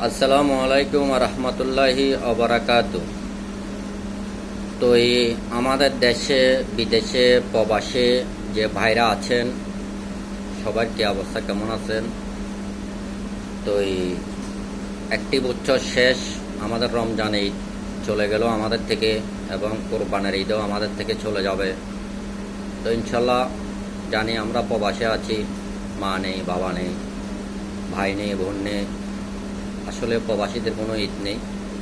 আসসালামু আলাইকুম রহমতুল্লাহি অবরাকাত তো এই আমাদের দেশে, বিদেশে, প্রবাসে যে ভাইরা আছেন, সবার কি অবস্থা কেমন আছেন? তো এই একটি বছর শেষ আমাদের রমজান ঈদ চলে গেল আমাদের থেকে এবং কোরবানের ঈদও আমাদের থেকে চলে যাবে। তো ইনশাল্লাহ জানি আমরা প্রবাসে আছি, মা নেই, বাবা নেই, ভাই নেই, বোন নেই। আসলে প্রবাসীদের কোনো ঈদ নেই।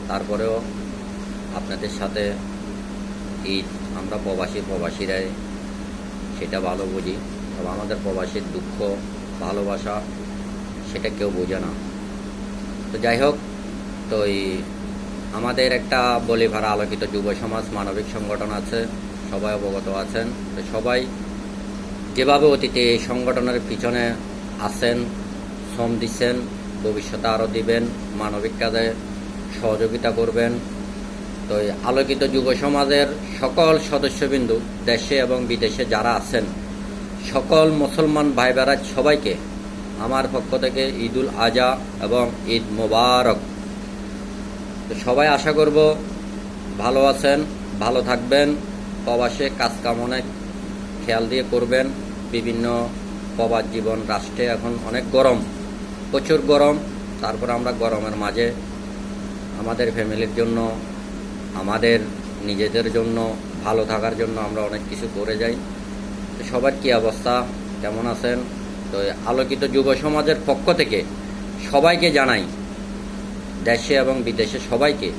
তারপরেও আপনাদের সাথে ঈদ, আমরা প্রবাসী প্রবাসীরাই, সেটা ভালো বুঝি। তবে আমাদের প্রবাসীর দুঃখ, ভালোবাসা, সেটা কেউ বোঝে না। তো যাই হোক, তো এই আমাদের একটা বলিভাড়া আলোকিত যুব সমাজ, মানবিক সংগঠন আছে, সবাই অবগত আছেন। তো সবাই যেভাবে অতীতে এই সংগঠনের পিছনে আছেন, শ্রম দিচ্ছেন ভবিষ্যতে আরও দিবেন, মানবিক কাজে সহযোগিতা করবেন। তো আলোকিত যুব সমাজের সকল সদস্যবিন্দু, দেশে এবং বিদেশে যারা আছেন, সকল মুসলমান ভাই বেড়াজ সবাইকে আমার পক্ষ থেকে ঈদুল আজহা এবং ঈদ মোবারক। তো সবাই আশা করব ভালো আছেন, ভালো থাকবেন, প্রবাসে কাজ কামনে খেয়াল দিয়ে করবেন। বিভিন্ন প্রবাস জীবন, রাষ্ট্রে এখন অনেক গরম। প্রচুর গরম, তারপর আমরা গরমের মাঝে আমাদের ফ্যামিলির জন্য, আমাদের নিজেদের জন্য, ভালো থাকার জন্য আমরা অনেক কিছু করে যাই। তো সবার কী অবস্থা? কেমন আছেন? তো আলোকিত যুব সমাজের পক্ষ থেকে সবাইকে জানাই, দেশে এবং বিদেশে সবাইকে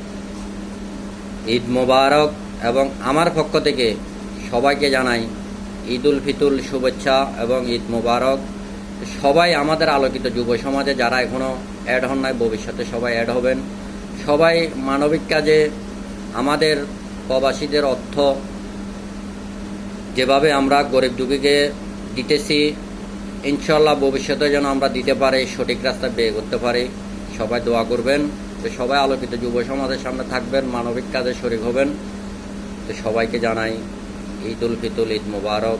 ঈদ মোবারক এবং আমার পক্ষ থেকে সবাইকে জানাই ঈদুল ফিতুল শুভেচ্ছা এবং ঈদ মোবারক। সবাই আমাদের আলোকিত যুব সমাজে যারা এখনও অ্যাড হন নাই, ভবিষ্যতে সবাই অ্যাড হবেন। সবাই মানবিক কাজে আমাদের প্রবাসীদের অর্থ যেভাবে আমরা গরিব দুঃখীকে দিতেছি ইনশাল্লাহ ভবিষ্যতে যেন আমরা দিতে পারি, সঠিক রাস্তা বের করতে পারি। সবাই দোয়া করবেন তো সবাই আলোকিত যুব সমাজের সামনে থাকবেন, মানবিক কাজে শরিক হবেন। তো সবাইকে জানাই ঈদ উল ফিতুল ঈদ মুবারক।